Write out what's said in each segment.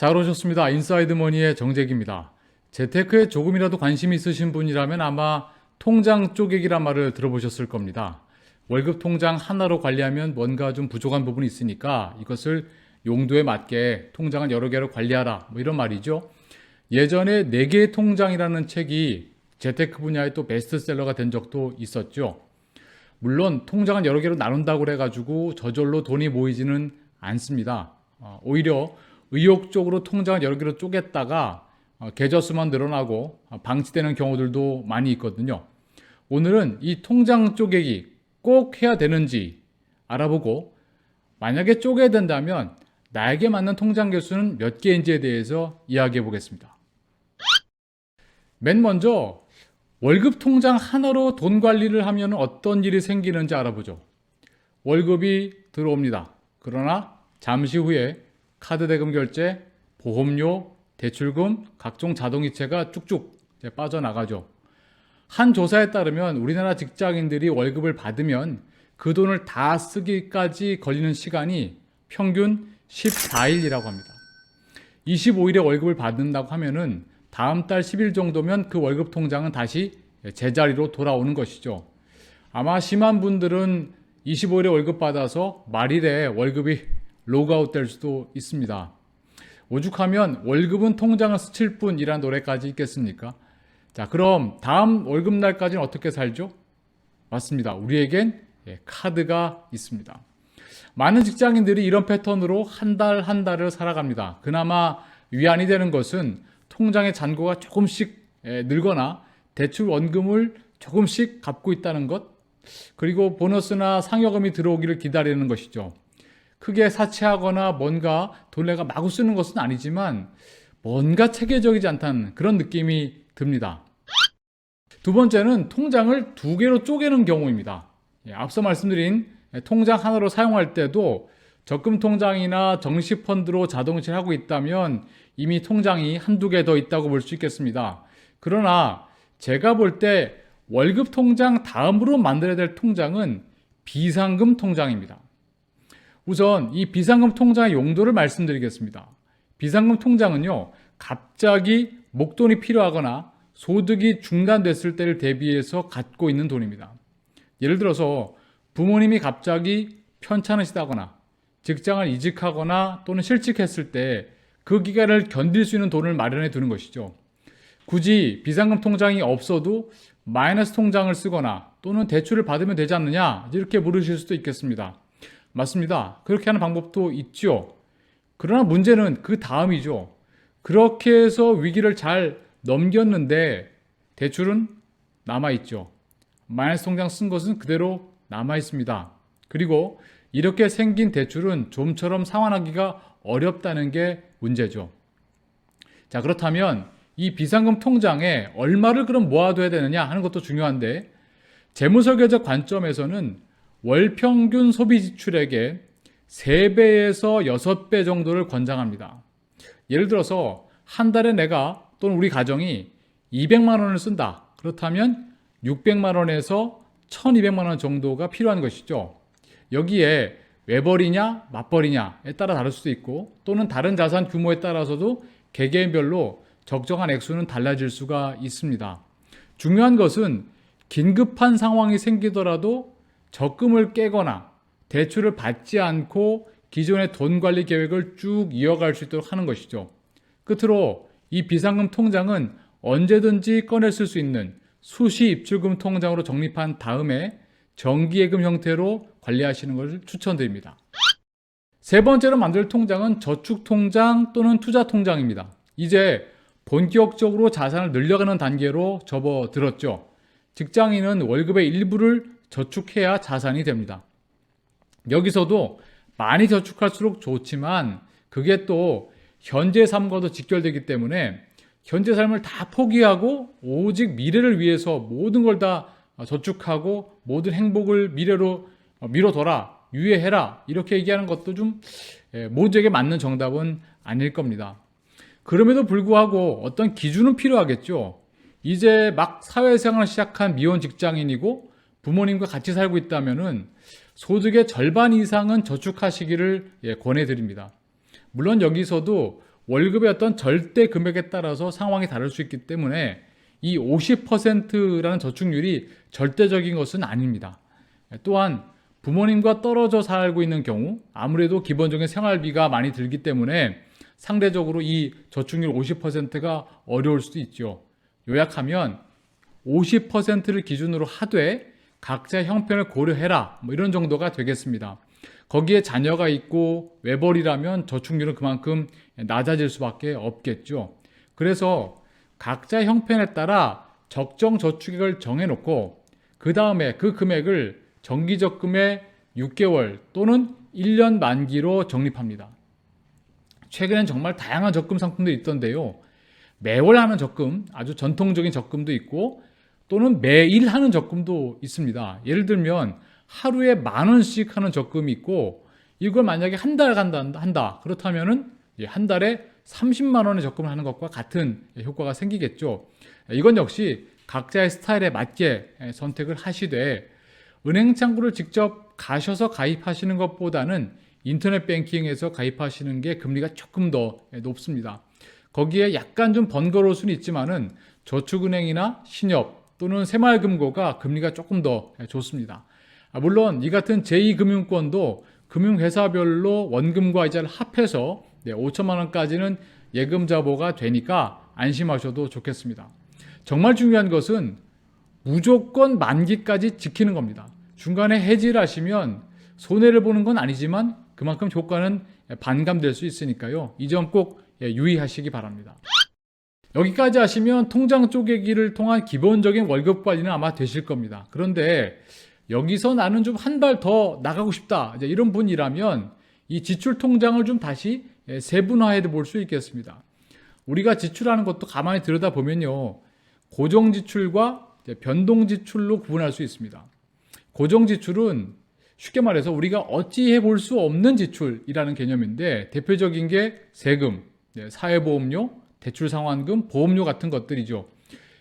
잘 오셨습니다. 인사이드 머니의 정재기입니다. 재테크에 조금이라도 관심 있으신 분이라면 아마 통장 쪼개기란 말을 들어보셨을 겁니다. 월급 통장 하나로 관리하면 뭔가 좀 부족한 부분이 있으니까 이것을 용도에 맞게 통장을 여러 개로 관리하라. 뭐 이런 말이죠. 예전에 4개의 통장이라는 책이 재테크 분야의 또 베스트셀러가 된 적도 있었죠. 물론 통장을 여러 개로 나눈다고 그래가지고 저절로 돈이 모이지는 않습니다. 어, 오히려 의욕적으로 통장을 여러 개로 쪼갰다가 어, 계좌 수만 늘어나고 어, 방치되는 경우들도 많이 있거든요. 오늘은 이 통장 쪼개기 꼭 해야 되는지 알아보고 만약에 쪼개야 된다면 나에게 맞는 통장 개수는 몇 개인지에 대해서 이야기해 보겠습니다. 맨 먼저 월급 통장 하나로 돈 관리를 하면 어떤 일이 생기는지 알아보죠. 월급이 들어옵니다. 그러나 잠시 후에 카드 대금 결제, 보험료, 대출금, 각종 자동이체가 쭉쭉 빠져나가죠. 한 조사에 따르면 우리나라 직장인들이 월급을 받으면 그 돈을 다 쓰기까지 걸리는 시간이 평균 14일이라고 합니다. 25일에 월급을 받는다고 하면은 다음 달 10일 정도면 그 월급 통장은 다시 제자리로 돌아오는 것이죠. 아마 심한 분들은 25일에 월급 받아서 말일에 월급이 로그아웃 될 수도 있습니다. 오죽하면 월급은 통장을 스칠 뿐이란 노래까지 있겠습니까? 자, 그럼 다음 월급날까지는 어떻게 살죠? 맞습니다. 우리에겐 예, 카드가 있습니다. 많은 직장인들이 이런 패턴으로 한달한 달을 살아갑니다. 그나마 위안이 되는 것은 통장의 잔고가 조금씩 예, 늘거나 대출 원금을 조금씩 갚고 있다는 것, 그리고 보너스나 상여금이 들어오기를 기다리는 것이죠. 크게 사치하거나 뭔가 돈 내가 마구 쓰는 것은 아니지만 뭔가 체계적이지 않다는 그런 느낌이 듭니다. 두 번째는 통장을 두 개로 쪼개는 경우입니다. 예, 앞서 말씀드린 통장 하나로 사용할 때도 적금 통장이나 정시 펀드로 자동이체를 하고 있다면 이미 통장이 한두 개 더 있다고 볼 수 있겠습니다. 그러나 제가 볼 때 월급 통장 다음으로 만들어야 될 통장은 비상금 통장입니다. 우선 이 비상금 통장의 용도를 말씀드리겠습니다. 비상금 통장은요, 갑자기 목돈이 필요하거나 소득이 중단됐을 때를 대비해서 갖고 있는 돈입니다. 예를 들어서 부모님이 갑자기 편찮으시다거나 직장을 이직하거나 또는 실직했을 때 그 기간을 견딜 수 있는 돈을 마련해 두는 것이죠. 굳이 비상금 통장이 없어도 마이너스 통장을 쓰거나 또는 대출을 받으면 되지 않느냐 이렇게 물으실 수도 있겠습니다. 맞습니다. 그렇게 하는 방법도 있죠. 그러나 문제는 그 다음이죠. 그렇게 해서 위기를 잘 넘겼는데 대출은 남아있죠. 마이너스 통장 쓴 것은 그대로 남아있습니다. 그리고 이렇게 생긴 대출은 좀처럼 상환하기가 어렵다는 게 문제죠. 자, 그렇다면 이 비상금 통장에 얼마를 그럼 모아둬야 되느냐 하는 것도 중요한데 재무설계적 관점에서는 월 평균 소비 지출액의 3배에서 6배 정도를 권장합니다. 예를 들어서 한 달에 내가 또는 우리 가정이 200만 원을 쓴다. 그렇다면 600만 원에서 1200만 원 정도가 필요한 것이죠. 여기에 외벌이냐 맞벌이냐에 따라 다를 수도 있고 또는 다른 자산 규모에 따라서도 개개인별로 적정한 액수는 달라질 수가 있습니다. 중요한 것은 긴급한 상황이 생기더라도 적금을 깨거나 대출을 받지 않고 기존의 돈 관리 계획을 쭉 이어갈 수 있도록 하는 것이죠. 끝으로 이 비상금 통장은 언제든지 꺼내 쓸 수 있는 수시 입출금 통장으로 적립한 다음에 정기예금 형태로 관리하시는 것을 추천드립니다. 세 번째로 만들 통장은 저축 통장 또는 투자 통장입니다. 이제 본격적으로 자산을 늘려가는 단계로 접어들었죠. 직장인은 월급의 일부를 저축해야 자산이 됩니다. 여기서도 많이 저축할수록 좋지만 그게 또 현재 삶과도 직결되기 때문에 현재 삶을 다 포기하고 오직 미래를 위해서 모든 걸 다 저축하고 모든 행복을 미래로 미뤄둬라 유예해라 이렇게 얘기하는 것도 좀 예, 모두에게 맞는 정답은 아닐 겁니다. 그럼에도 불구하고 어떤 기준은 필요하겠죠. 이제 막 사회생활을 시작한 미혼 직장인이고 부모님과 같이 살고 있다면은 소득의 절반 이상은 저축하시기를 예, 권해드립니다. 물론 여기서도 월급의 어떤 절대 금액에 따라서 상황이 다를 수 있기 때문에 이 50%라는 저축률이 절대적인 것은 아닙니다. 또한 부모님과 떨어져 살고 있는 경우 아무래도 기본적인 생활비가 많이 들기 때문에 상대적으로 이 저축률 50%가 어려울 수도 있죠. 요약하면 50%를 기준으로 하되 각자 형편을 고려해라. 뭐 이런 정도가 되겠습니다. 거기에 자녀가 있고 외벌이라면 저축률은 그만큼 낮아질 수밖에 없겠죠. 그래서 각자 형편에 따라 적정 저축액을 정해놓고 그 다음에 그 금액을 정기적금의 6개월 또는 1년 만기로 적립합니다. 최근엔 정말 다양한 적금 상품도 있던데요. 매월 하는 적금, 아주 전통적인 적금도 있고 또는 매일 하는 적금도 있습니다. 예를 들면 하루에 만 원씩 하는 적금이 있고 이걸 만약에 한 달 간다 한다 그렇다면은 한 달에 30만 원의 적금을 하는 것과 같은 효과가 생기겠죠. 이건 역시 각자의 스타일에 맞게 선택을 하시되 은행 창구를 직접 가셔서 가입하시는 것보다는 인터넷 뱅킹에서 가입하시는 게 금리가 조금 더 높습니다. 거기에 약간 좀 번거로울 수는 있지만은 저축은행이나 신협 또는 새마을금고가 금리가 조금 더 좋습니다. 아, 물론 이 같은 제2금융권도 금융회사별로 원금과 이자를 합해서 5천만 원까지는 예금 자보가 되니까 안심하셔도 좋겠습니다. 정말 중요한 것은 무조건 만기까지 지키는 겁니다. 중간에 해지를 하시면 손해를 보는 건 아니지만 그만큼 효과는 반감될 수 있으니까요. 이 점 꼭 유의하시기 바랍니다. 여기까지 하시면 통장 쪼개기를 통한 기본적인 월급 관리는 아마 되실 겁니다. 그런데 여기서 나는 좀 한 발 더 나가고 싶다. 이런 분이라면 이 지출 통장을 좀 다시 세분화해 볼 수 있겠습니다. 우리가 지출하는 것도 가만히 들여다 보면요. 고정 지출과 변동 지출로 구분할 수 있습니다. 고정 지출은 쉽게 말해서 우리가 어찌해 볼 수 없는 지출이라는 개념인데 대표적인 게 세금, 사회보험료, 대출 상환금, 보험료 같은 것들이죠.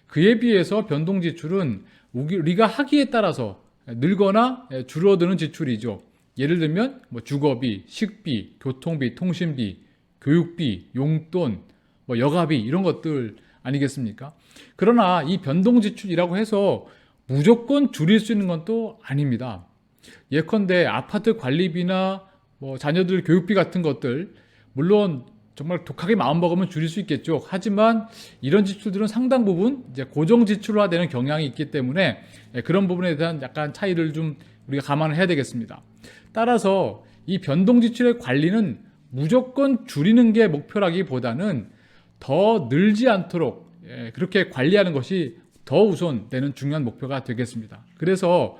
그에 비해서 변동 지출은 우리가 하기에 따라서 늘거나 줄어드는 지출이죠. 예를 들면 뭐 주거비, 식비, 교통비, 통신비, 교육비, 용돈, 뭐 여가비 이런 것들 아니겠습니까? 그러나 이 변동 지출이라고 해서 무조건 줄일 수 있는 건 또 아닙니다. 예컨대 아파트 관리비나 뭐 자녀들 교육비 같은 것들 물론 정말 독하게 마음먹으면 줄일 수 있겠죠. 하지만 이런 지출들은 상당 부분 이제 고정 지출화되는 경향이 있기 때문에 예, 그런 부분에 대한 약간 차이를 좀 우리가 감안을 해야 되겠습니다. 따라서 이 변동 지출의 관리는 무조건 줄이는 게 목표라기보다는 더 늘지 않도록 예, 그렇게 관리하는 것이 더 우선되는 중요한 목표가 되겠습니다. 그래서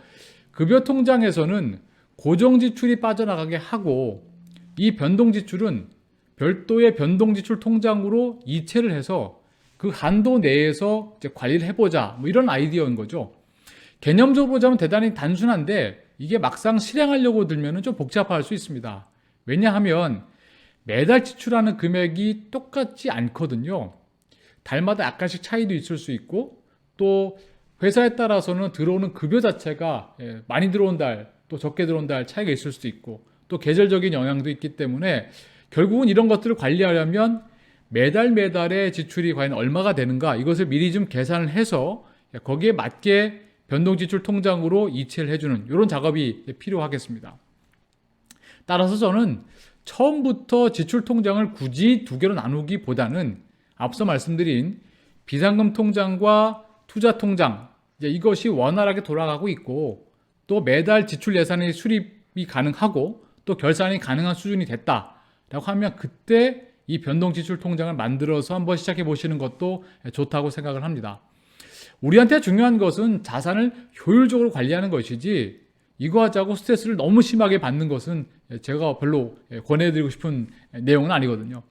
급여 통장에서는 고정 지출이 빠져나가게 하고 이 변동 지출은 별도의 변동 지출 통장으로 이체를 해서 그 한도 내에서 관리를 해보자 뭐 이런 아이디어인 거죠. 개념적으로 보자면 대단히 단순한데 이게 막상 실행하려고 들면 좀 복잡할 수 있습니다. 왜냐하면 매달 지출하는 금액이 똑같지 않거든요. 달마다 약간씩 차이도 있을 수 있고 또 회사에 따라서는 들어오는 급여 자체가 예, 많이 들어온 달, 또 적게 들어온 달 차이가 있을 수도 있고 또 계절적인 영향도 있기 때문에 결국은 이런 것들을 관리하려면 매달 매달의 지출이 과연 얼마가 되는가 이것을 미리 좀 계산을 해서 거기에 맞게 변동 지출 통장으로 이체를 해주는 이런 작업이 필요하겠습니다. 따라서 저는 처음부터 지출 통장을 굳이 두 개로 나누기보다는 앞서 말씀드린 비상금 통장과 투자 통장 이것이 원활하게 돌아가고 있고 또 매달 지출 예산의 수립이 가능하고 또 결산이 가능한 수준이 됐다. 라고 하면 그때 이 변동 지출 통장을 만들어서 한번 시작해 보시는 것도 좋다고 생각을 합니다. 우리한테 중요한 것은 자산을 효율적으로 관리하는 것이지 이거 하자고 스트레스를 너무 심하게 받는 것은 제가 별로 권해드리고 싶은 내용은 아니거든요.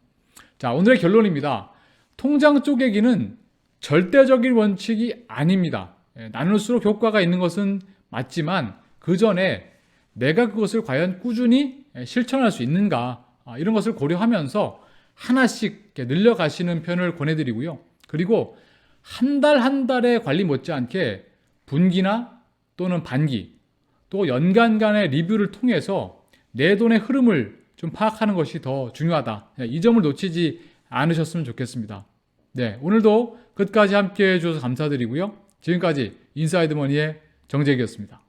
자, 오늘의 결론입니다. 통장 쪼개기는 절대적인 원칙이 아닙니다. 나눌수록 효과가 있는 것은 맞지만 그 전에 내가 그것을 과연 꾸준히 실천할 수 있는가 아, 이런 것을 고려하면서 하나씩 늘려가시는 편을 권해드리고요. 그리고 한달한 달의 관리 못지않게 분기나 또는 반기 또 연간 간의 리뷰를 통해서 내 돈의 흐름을 좀 파악하는 것이 더 중요하다. 이 점을 놓치지 않으셨으면 좋겠습니다. 네, 오늘도 끝까지 함께 해주셔서 감사드리고요. 지금까지 인사이드 머니의 정재기였습니다.